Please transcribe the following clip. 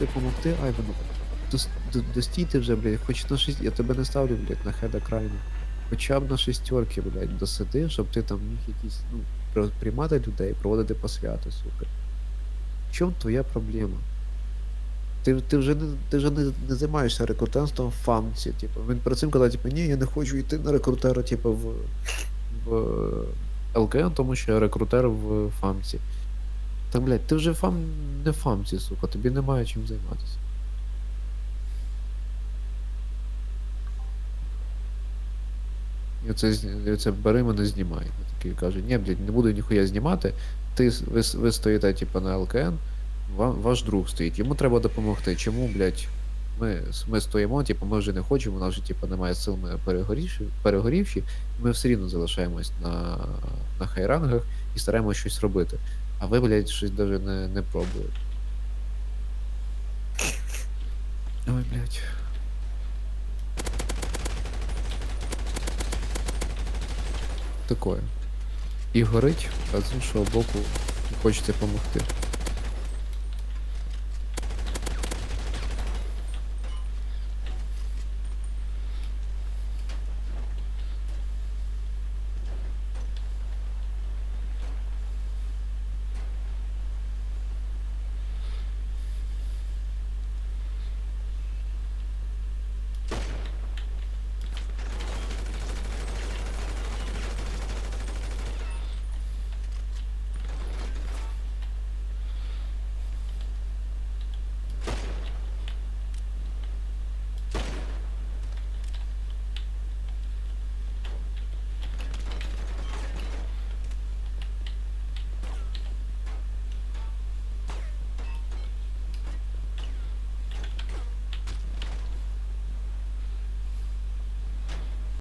допомогти до- Достійте вже, блядь, хоч на шість. Я тебе не ставлю, блядь, на хеда крайну. Хоча б на шістерки, блядь, досиди, щоб ти там міг якісь, ну, приймати людей, проводити посвяти, сука. В чому твоя проблема? Ти, ти вже не ти вже не, не займаєшся рекрутерством в фамці. Типу. Він перед цим казав, типу, ні, я не хочу йти на рекрутера, типу, в, в ЛКН, тому що я рекрутер в фамці. Та, блядь, ти вже фам не фамці, сука, тобі немає чим займатися. І оце, оце бери мене знімай. Такий каже, ні, блядь, не буду ніхуя знімати. Ти, ви, ви стоїте, типу, на ЛКН, ва- ваш друг стоїть, йому треба допомогти. Чому, блядь, ми, ми стоїмо, типу, ми вже не хочемо, у нас вже типу, немає сил, ми перегорівші, перегорівші, ми все рівно залишаємось на, на хайрангах і стараємось щось робити. А ви, блядь, щось даже не, не пробуєте. Ой, блядь. Такое. І горить, а з іншого боку хочеться допомогти.